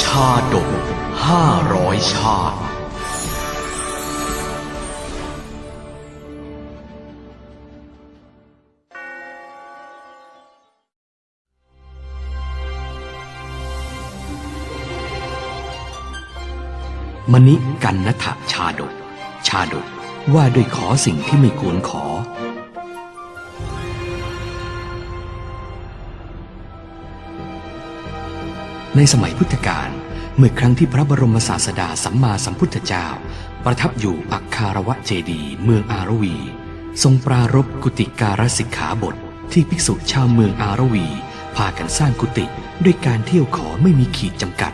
ชาดกห้าร้อยชาติ มณิกันนทะชาดก ชาดกว่าด้วยขอสิ่งที่ไม่ควรขอ ในสมัยพุทธกาลเมื่อครั้งที่พระบรมศาสดาสัมมาสัมพุทธเจ้า ประทับอยู่อักคารวะเจดี เมืองอารวี ทรงปรารบกุติการสิกขาบท ที่ภิกษุชาวเมืองอารวี พากันสร้างกุฏิด้วยการเที่ยวขอไม่มีขีดจำกัด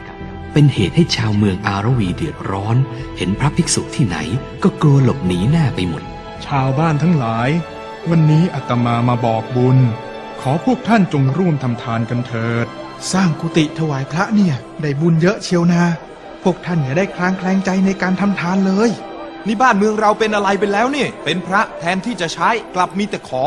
เป็นเหตุให้ชาวเมืองอารวีเดือดร้อน เห็นพระภิกษุที่ไหนก็กลัวหลบหนีหน้าไปหมด ชาวบ้านทั้งหลาย วันนี้อาตมามาบอกบุญ ขอพวกท่านจงร่วมทำทานกันเถิด สร้างกุฏิถวายพระเนี่ย ได้บุญเยอะเชียวนาพวกท่านอย่าได้คลางแคลงใจในการทำทานเลย นี่บ้านเมืองเราเป็นอะไรไปแล้วนี่ เป็นพระแทนที่จะใช้กลับมีแต่ขอ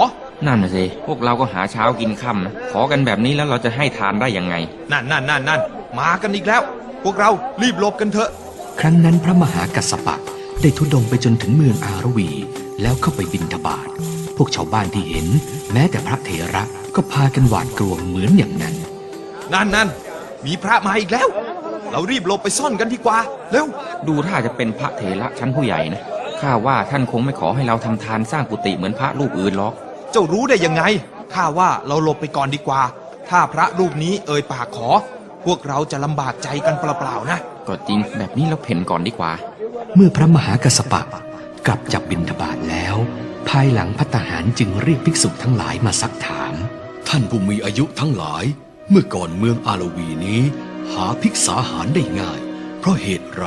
นั่นน่ะสิ พวกเราก็หาเช้ากินค่ำนะ ขอกันแบบนี้แล้วเราจะให้ทานได้ยังไง นั่นนั่นนั่นนั่นมากันอีกแล้ว พวกเรารีบหลบกันเถอะ ครั้งนั้นพระมหากัสสปะได้ทุดงไปจนถึงเมืองอารวี แล้วเข้าไปบินทบาท พวกชาวบ้านที่เห็น แม้แต่พระเถระก็พากันหวาดกลัวเหมือนอย่างนั้น นั่นนั่นมีพระมาอีกแล้ว เรารีบหลบไปซ่อนกันดีกว่า เร็ว ดูถ้าจะเป็นพระเถระชั้นผู้ใหญ่นะข้าว่าท่านคงไม่ขอให้เราทำทานสร้างกุฏิเหมือนพระรูปอื่นหรอก เจ้ารู้ได้ยังไง ข้าว่าเราหลบไปก่อนดีกว่า ถ้าพระรูปนี้เอ่ยปากขอ พวกเราจะลำบากใจกันเปล่าๆนะ ก็จริงแบบนี้เราเพ่นก่อนดีกว่า เมื่อพระมหากัสสปะกลับจากบินทบาทแล้ว ภายหลังพัตตาหารจึงเรียกภิกษุทั้งหลายมาซักถาม ท่านผู้มีอายุทั้งหลาย เมื่อก่อนเมืองอารวีนี้ หาภิกษาหารได้ง่าย เพราะเหตุไร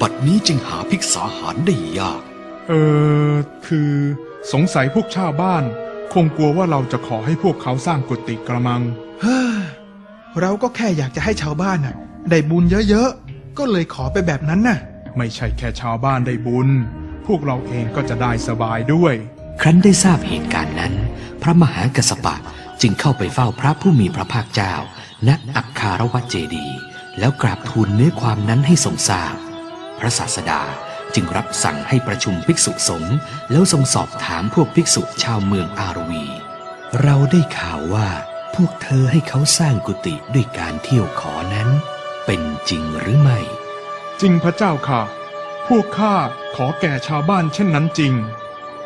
บัดนี้จึงหาภิกษาหารได้ยาก เออคือ สงสัยพวกชาวบ้าน คงกลัวว่าเราจะขอให้พวกเขาสร้างกุฏิกระมัง เฮ้อเราก็แค่อยากจะให้ชาวบ้านน่ะ ได้บุญเยอะๆ ก็เลยขอไปแบบนั้นน่ะ ไม่ใช่แค่ชาวบ้านได้บุญ พวกเราเองก็จะได้สบายด้วย ครั้นได้ทราบเหตุการณ์นั้น พระมหากัสสปะ จึงเข้าไปเฝ้าพระผู้มีพระภาคเจ้า ณ อักคารวะเจดีย์แล้วกราบทูลเนื้อความนั้นให้ทรงทราบ พระศาสดาจึงรับสั่งให้ประชุมภิกษุสงฆ์แล้วทรงสอบถามพวกภิกษุชาวเมืองอารวี เราได้ข่าวว่าพวกเธอให้เขาสร้างกุฏิด้วยการเที่ยวขอนั้น เป็นจริงหรือไม่ จริงพระเจ้าค่ะ พวกข้าขอแก่ชาวบ้านเช่นนั้นจริง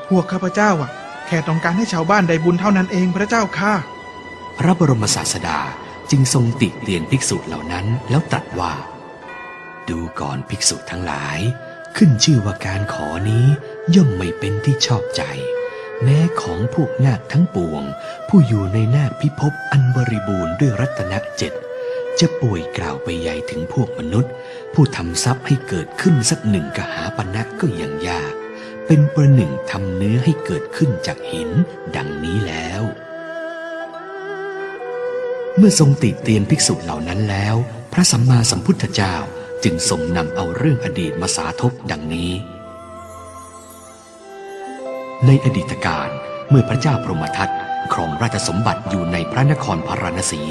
พวกข้าพเจ้าอะ แค่ต้องการให้ชาวบ้านได้บุญเท่านั้นเองพระเจ้าค่ะ พระบรมศาสดาจึงทรงติเตียนภิกษุเหล่านั้นแล้วตรัสว่า ดูก่อนภิกษุทั้งหลาย ขึ้นชื่อว่าการขอนี้ย่อมไม่เป็นที่ชอบใจ แม้ของพวกนาคทั้งปวง ผู้อยู่ในนาคพิภพอันบริบูรณ์ด้วยรัตนเจ็ดจะป่วยกล่าวไปใหญ่ถึงพวกมนุษย์ ผู้ทำทรัพย์ให้เกิดขึ้นสักหนึ่งกหาปณะก็ยังยาก เป็นประหนึ่งทำเนื้อให้เกิดขึ้นจากหินดังนี้แล้ว เมื่อทรงติเตียนภิกษุเหล่านั้นแล้ว พระสัมมาสัมพุทธเจ้าจึงทรงนำเอาเรื่องอดีตมาสาธบดังนี้ ในอดีตการเมื่อพระเจ้าพรหมทัตครองราชสมบัติอยู่ในพระนครพาราณสี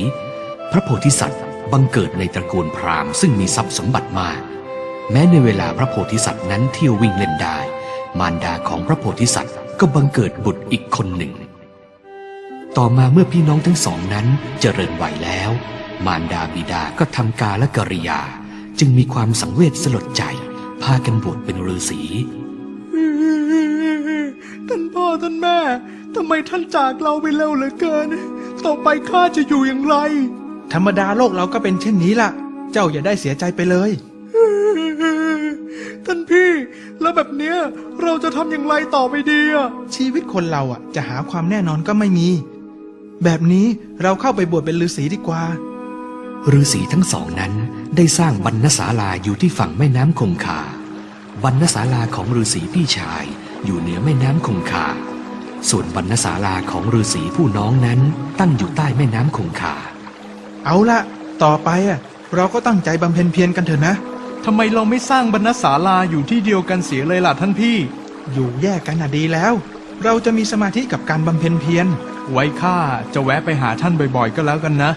พระโพธิสัตว์บังเกิดในตระกูลพราหมณ์ซึ่งมีทรัพย์สมบัติมาก แม้ในเวลาพระโพธิสัตว์นั้นเที่ยววิ่งเล่นได้ มารดาของพระโพธิสัตว์ก็บังเกิดบุตรอีกคนหนึ่ง ต่อมาเมื่อพี่น้องทั้งสองนั้นเจริญวัยแล้ว มารดาบิดาก็ทำกาและกริยา จึงมีความสังเวชสลดใจ พากันบวชเป็นฤาษีท่านพ่อท่านแม่ทำไมท่านจากเราไปเร็วเหลือเกิน ต่อไปข้าจะอยู่อย่างไร ธรรมดาโลกเราก็เป็นเช่นนี้ล่ะ เจ้าอย่าได้เสียใจไปเลยท่านพี่ แล้วแบบเนี้ยเราจะทำอย่างไรต่อไปดีอะชีวิตคนเราอะ จะหาความแน่นอนก็ไม่มี แบบนี้เราเข้าไปบวชเป็นฤาษีดีกว่าฤาษีทั้งสองนั้นได้สร้างบรรณศาลาอยู่ที่ฝั่งแม่น้ำคงคา บรรณศาลาของฤาษีพี่ชายอยู่เหนือแม่น้ำคงคา ส่วนบรรณศาลาของฤาษีผู้น้องนั้นตั้งอยู่ใต้แม่น้ำคงคา เอาละต่อไปอะเราก็ตั้งใจบำเพ็ญเพียรกันเถอะนะ ทำไมเราไม่สร้างบรรณศาลาอยู่ที่เดียวกันเสียเลยล่ะท่านพี่ อยู่แยกกันน่ะดีแล้ว เราจะมีสมาธิกับการบำเพ็ญเพียร ไว้ข้าจะแวะไปหาท่านบ่อยๆ ก็แล้วกันนะ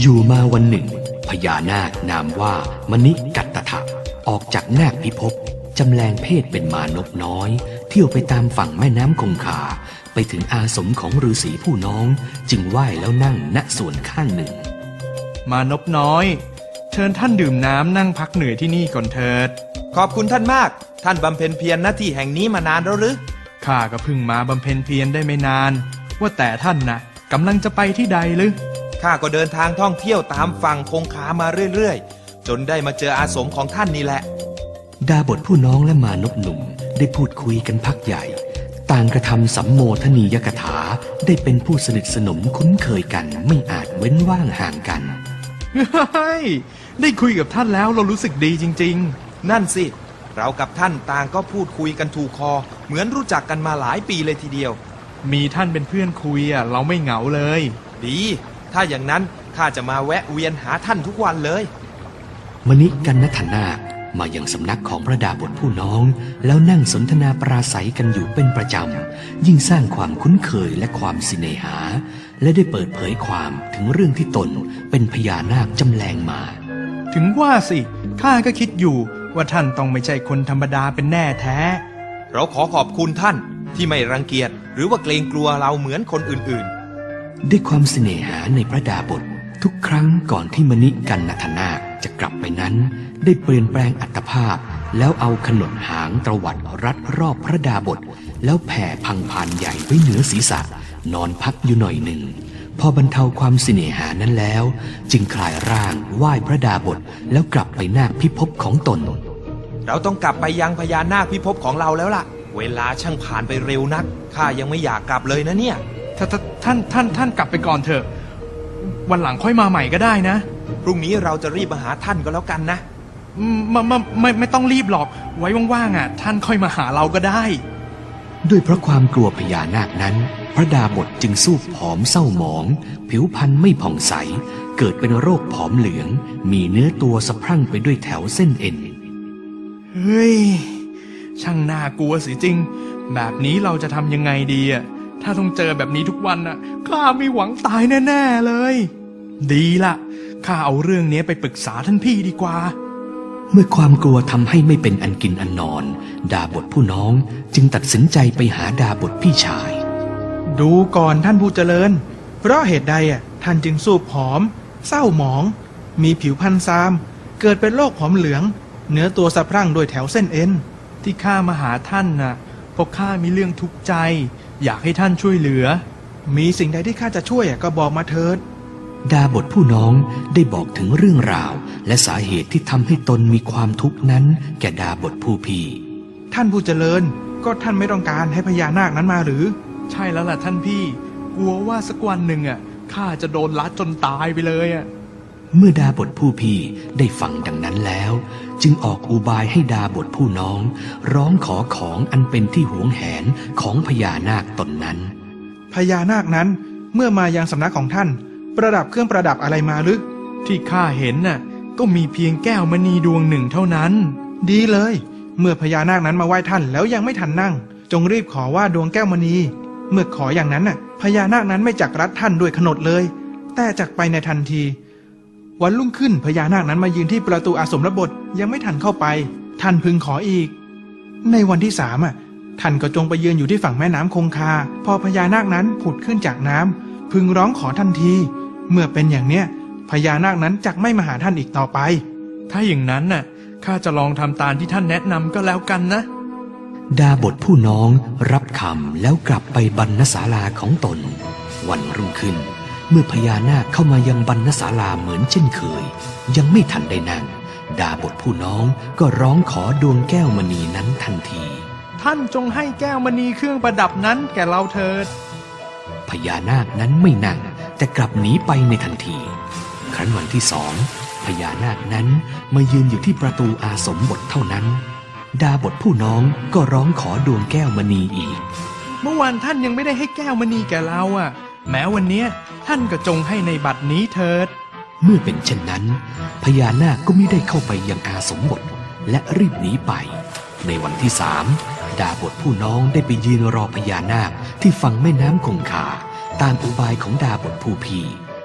อยู่มาวันหนึ่งพพญานาคนามว่ามณิกัตตถะออกจากนาคพิภพจำแรงเพศเป็นมานกน้อย เที่ยวไปตามฝั่งแม่น้ำคงคาไปถึงอาสมของฤาษีผู้น้อง จึงไหว้แล้วนั่งณส่วนข้างหนึ่ง มานพน้อย เชิญท่านดื่มน้ำนั่งพักเหนื่อยที่นี่ก่อนเถิด ขอบคุณท่านมาก ท่านบำเพ็ญเพียรหน้าที่แห่งนี้มานานแล้วหรือ ข้าก็เพิ่งมาบำเพ็ญเพียรได้ไม่นาน ว่าแต่ท่านนะกำลังจะไปที่ใดหรือ ข้าก็เดินทางท่องเที่ยวตามฝั่งคงคามาเรื่อยๆ จนได้มาเจออาสมของท่านนี่แหละ ดาบทผู้น้องและมานพหนุ่มได้พูดคุยกันพักใหญ่ ต่างกระทำสัมโมทนียกถาได้เป็นผู้สนิทสนมคุ้นเคยกันไม่อาจเว้นว่างห่างกัน เฮ้ยได้คุยกับท่านแล้วเรารู้สึกดีจริง ๆ นั่นสิ เรากับท่านต่างก็พูดคุยกันถูกคอ เหมือนรู้จักกันมาหลายปีเลยทีเดียว มีท่านเป็นเพื่อนคุยอะเราไม่เหงาเลย ดี ถ้าอย่างนั้นข้าจะมาแวะเวียนหาท่านทุกวันเลย มณิกันนัฐนาค มายังสำนักของพระดาบทผู้น้อง แล้วนั่งสนทนาปราศัยกันอยู่เป็นประจำ ยิ่งสร้างความคุ้นเคยและความสิเนหา และได้เปิดเผยความถึงเรื่องที่ตนเป็นพญานาคจำแรงมา ถึงว่าสิข้าก็คิดอยู่ว่าท่านต้องไม่ใช่คนธรรมดาเป็นแน่แท้ เราขอขอบคุณท่านที่ไม่รังเกียจหรือว่าเกรงกลัวเราเหมือนคนอื่นด้วยความเสน่หาในพระดาบททุกครั้งก่อนที่มณิกันนัทนาค จะกลับไปนั้น ได้เปลี่ยนแปลงอัตภาพ แล้วเอาขนดหางตรวัดรัดรอบพระดาบท แล้วแผ่พังพานใหญ่ไว้เหนือศีรษะ นอนพักอยู่หน่อยหนึ่ง พอบรรเทาความเสน่หานั้นแล้ว จึงคลายร่างไหว้พระดาบท แล้วกลับไปนาคพิภพของตนๆเราต้องกลับไปยังพญานาคพิภพของเราแล้วล่ะ เวลาช่างผ่านไปเร็วนักข้ายังไม่อยากกลับเลยนะเนี่ยถ้าถ้าท่านท่านท่านกลับไปก่อนเถอะ วันหลังค่อยมาใหม่ก็ได้นะ พรุ่งนี้เราจะรีบมาหาท่านก็แล้วกันนะอืมไมามาไม่ไม่ต้องรีบหรอก ไว้ว่างๆอะ ท่านค่อยมาหาเราก็ได้ ด้วยเพราะความกลัวพญานาคนั้น พระดาบทจึงสู้ผอมเศร้าหมอง ผิวพรรณไม่ผ่องใส เกิดเป็นโรคผอมเหลือง มีเนื้อตัวสะพรั่งไปด้วยแถวเส้นเอ็น เฮ้ย ช่างน่ากลัวสิจริง แบบนี้เราจะทำยังไงดีอะ ถ้าต้องเจอแบบนี้ทุกวันอะข้ามีหวังตายแน่ ๆ เลย ดีละข้าเอาเรื่องนี้ไปปรึกษาท่านพี่ดีกว่า เมื่อความกลัวทำให้ไม่เป็นอันกินอันนอน ดาบทผู้น้องจึงตัดสินใจไปหาดาบทพี่ชาย ดูก่อนท่านผู้เจริญ เพราะเหตุใดอะท่านจึงสูบผอม เศร้าหมอง มีผิวพันซาม เกิดเป็นโรคผอมเหลือง เนื้อตัวสะพรั่งโดยแถวเส้นเอ็นที่ข้ามาหาท่านน่ะเพราะข้ามีเรื่องทุกข์ใจ อยากให้ท่านช่วยเหลือ มีสิ่งใดที่ข้าจะช่วยอะก็บอกมาเถิด ดาบทผู้น้องได้บอกถึงเรื่องราว และสาเหตุที่ทำให้ตนมีความทุกข์นั้น แก่ดาบทผู้พี่ ท่านผู้เจริญก็ท่านไม่ต้องการให้พญานาคนั้นมาหรือ ใช่แล้วล่ะท่านพี่ กลัวว่าสักวันหนึ่งอะข้าจะโดนลัดจนตายไปเลยอะเมื่อดาบทผู้พี่ได้ฟังดังนั้นแล้ว จึงออกอุบายให้ดาบทผู้น้อง ร้องขอของอันเป็นที่หวงแหนของพญานาคตนนั้นพญานาคนั้นเมื่อมายังสำนักของท่าน ประดับเครื่องประดับอะไรมาหรือที่ข้าเห็นน่ะ ก็มีเพียงแก้วมณีดวงหนึ่งเท่านั้น ดีเลย เมื่อพญานาคนั้นมาไหว้ท่านแล้วยังไม่ทันนั่ง จงรีบขอว่าดวงแก้วมณี เมื่อขออย่างนั้นน่ะ พญานาคนั้นไม่จักรัดท่านด้วยขนดเลย แต่จักไปในทันที วันรุ่งขึ้นพญานาคนั้นมายืนที่ประตูอาสมรบทยังไม่ทันเข้าไป ท่านพึงขออีก ในวันที่สามอะท่านก็จงไปยืนอยู่ที่ฝั่งแม่น้ำคงคา พอพญานาคนั้นผุดขึ้นจากน้ำพึงร้องขอทันที เมื่อเป็นอย่างเนี้ยพญานาคนั้นจักไม่มาหาท่านอีกต่อไป ถ้าอย่างนั้นน่ะข้าจะลองทำตามที่ท่านแนะนำก็แล้วกันนะ ดาบทผู้น้องรับคำแล้วกลับไปบรรณศาลาของตน วันรุ่งขึ้น เมื่อพญานาคเข้ามายังบรรณศาลาเหมือนเช่นเคย ยังไม่ทันได้นั่ง ดาบทผู้น้องก็ร้องขอดวงแก้วมณีนั้นทันที ท่านจงให้แก้วมณีเครื่องประดับนั้นแก่เราเถิดพญานาคนั้นไม่นั่ง แต่กลับหนีไปในทันที ครั้นวันที่สองพญานาคนั้นมายืนอยู่ที่ประตูอาสมบทเท่านั้น ดาบทผู้น้องก็ร้องขอดวงแก้วมณีอีก เมื่อวานท่านยังไม่ได้ให้แก้วมณีแก่เราอะ แม้วันเนี้ยท่านก็จงให้ในบัดนี้เถิด เมื่อเป็นเช่นนั้น พญานาคก็ไม่ได้เข้าไปยังอาสมบทและรีบหนีไป ในวันที่สามดาบทผู้น้องได้ไปยืนรอพญานาคที่ฝั่งแม่น้ำคงคา ตามอุบายของดาบทผู้พี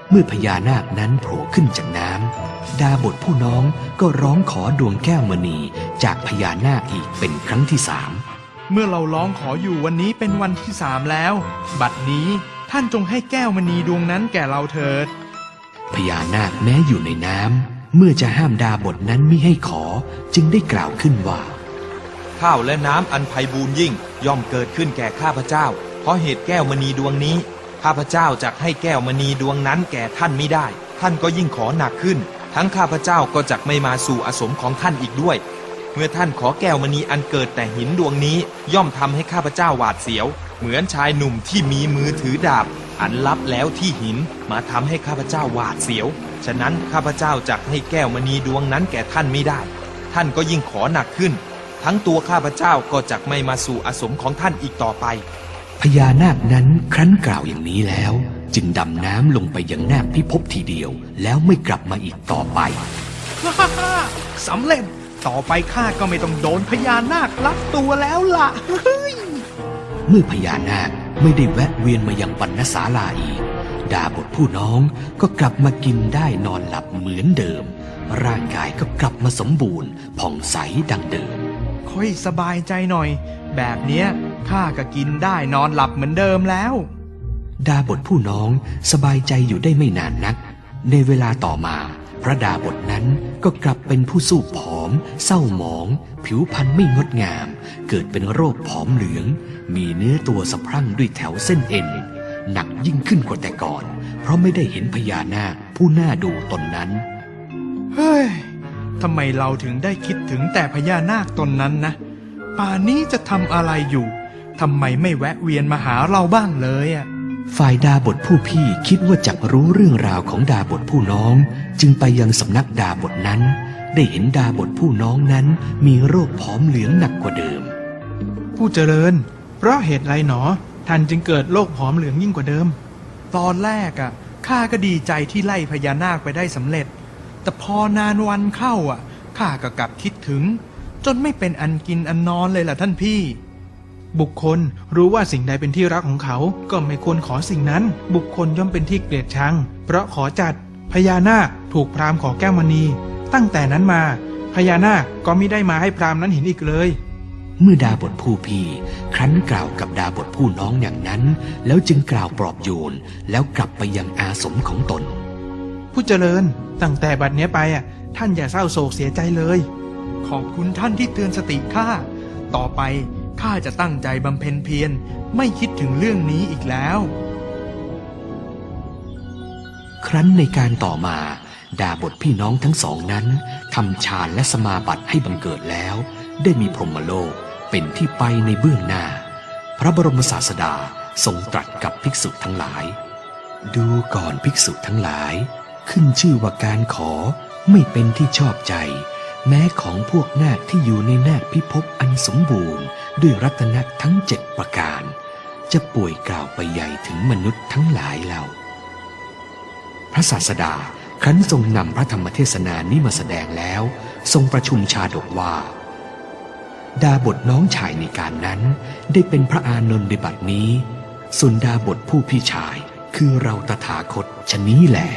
เมื่อพญานาคนั้นโผล่ขึ้นจากน้ำดาบทผู้น้องก็ร้องขอดวงแก้วมณีจากพญานาคอีกเป็นครั้งที่สามเมื่อเราร้องขออยู่วันนี้เป็นวันที่สามแล้ว บัดนี้ท่านจงให้แก้วมณีดวงนั้นแก่เราเถิด พญานาคแม้อยู่ในน้ำเมื่อจะห้ามดาบทนั้นมิให้ขอจึงได้กล่าวขึ้นว่า ข้าวและน้ำอันไพบูรย์ยิ่งย่อมเกิดขึ้นแก่ข้าพเจ้า เพราะเหตุแก้วมณีดวงนี้ ข้าพเจ้าจะให้แก้วมณีดวงนั้นแก่ท่านไม่ได้ ท่านก็ยิ่งขอหนักขึ้น ทั้งข้าพเจ้าก็จะไม่มาสู่อสมของท่านอีกด้วย เมื่อท่านขอแก้วมณีอันเกิดแต่หินดวงนี้ย่อมทำให้ข้าพเจ้าหวาดเสียว เหมือนชายหนุ่มที่มีมือถือดาบ อันลับแล้วที่หินมาทำให้ข้าพเจ้าหวาดเสียว ฉะนั้นข้าพเจ้าจะให้แก้วมณีดวงนั้นแก่ท่านไม่ได้ ท่านก็ยิ่งขอหนักขึ้น ทั้งตัวข้าพเจ้าก็จะไม่มาสู่อสมของท่านอีกต่อไป พญานาคนั้นครั้นกล่าวอย่างนี้แล้ว จึงดำน้ำลงไปยังนาคพิภพทีเดียว แล้วไม่กลับมาอีกต่อไปสำเร็จต่อไปข้าก็ไม่ต้องโดนพญานาคลัดตัวแล้วล่ะเมื่อพญานาคไม่ได้แวะเวียนมายังบรรณศาลาอีก ดาบทผู้น้องก็กลับมากินได้นอนหลับเหมือนเดิม ร่างกายก็กลับมาสมบูรณ์ผ่องใสดังเดิม ค่อยสบายใจหน่อย แบบเนี้ย ข้าก็กินได้นอนหลับเหมือนเดิมแล้ว ดาบทผู้น้องสบายใจอยู่ได้ไม่นานนัก ในเวลาต่อมา พระดาบทนั้นก็กลับเป็นผู้สู้ผอม เศร้าหมอง ผิวพรรณไม่งดงาม เกิดเป็นโรคผอมเหลือง มีเนื้อตัวสะพรั่งด้วยแถวเส้นเอ็น หนักยิ่งขึ้นกว่าแต่ก่อน เพราะไม่ได้เห็นพญานาคผู้น่าดูตนนั้น เฮ้ยทำไมเราถึงได้คิดถึงแต่พญานาคตนนั้นนะ ป่านนี้จะทำอะไรอยู่ ทำไมไม่แวะเวียนมาหาเราบ้างเลยอะฝ่ายดาบทผู้พี่คิดว่าจะรู้เรื่องราวของดาบทผู้น้อง จึงไปยังสำนักดาบทนั้น ได้เห็นดาบทผู้น้องนั้นมีโรคผอมเหลืองหนักกว่าเดิม ผู้เจริญ เพราะเหตุไรหนอ ท่านจึงเกิดโรคผอมเหลืองยิ่งกว่าเดิม ตอนแรกอะข้าก็ดีใจที่ไล่พญานาคไปได้สำเร็จ แต่พอนานวันเข้าอะข้าก็กลับคิดถึง จนไม่เป็นอันกินอันนอนเลยล่ะท่านพี่ บุคคลรู้ว่าสิ่งใดเป็นที่รักของเขา ก็ไม่ควรขอสิ่งนั้น บุคคลย่อมเป็นที่เกลียดชัง เพราะขอจัด พญานาคถูกพราหมณ์ขอแก้วมณี ตั้งแต่นั้นมา พญานาคก็มิได้มาให้พราหมณ์นั้นเห็นอีกเลย เมื่อดาบทผู้พี่ครั้นกล่าวกับดาบทผู้น้องอย่างนั้น แล้วจึงกล่าวปลอบโยนแล้วกลับไปยังอาสมของตน ผู้เจริญตั้งแต่บัดเนี้ยไปอะท่านอย่าเศร้าโศกเสียใจเลย ขอบคุณท่านที่เตือนสติข้าต่อไป ข้าจะตั้งใจบำเพ็ญเพียรไม่คิดถึงเรื่องนี้อีกแล้ว ครั้นในการต่อมาดาบทพี่น้องทั้งสองนั้นทำฌานและสมาบัติให้บังเกิดแล้ว ได้มีพรหมโลกเป็นที่ไปในเบื้องหน้า พระบรมศาสดาทรงตรัสกับภิกษุทั้งหลาย ดูก่อนภิกษุทั้งหลาย ขึ้นชื่อว่าการขอไม่เป็นที่ชอบใจ แม้ของพวกนาคที่อยู่ในนาคพิภพอันสมบูรณ์ ด้วยรัตนะทั้งเจ็ดประการ จะป่วยกล่าวไปใหญ่ถึงมนุษย์ทั้งหลายเหล่าพระศาสดาครั้นทรงนำพระธรรมเทศนานี้มาแสดงแล้ว ทรงประชุมชาดกว่า ดาบทน้องชายในการนั้น ได้เป็นพระอานนท์ในบัดนี้ ส่วนดาบทผู้พี่ชายคือเราตถาคตชนี้แหละ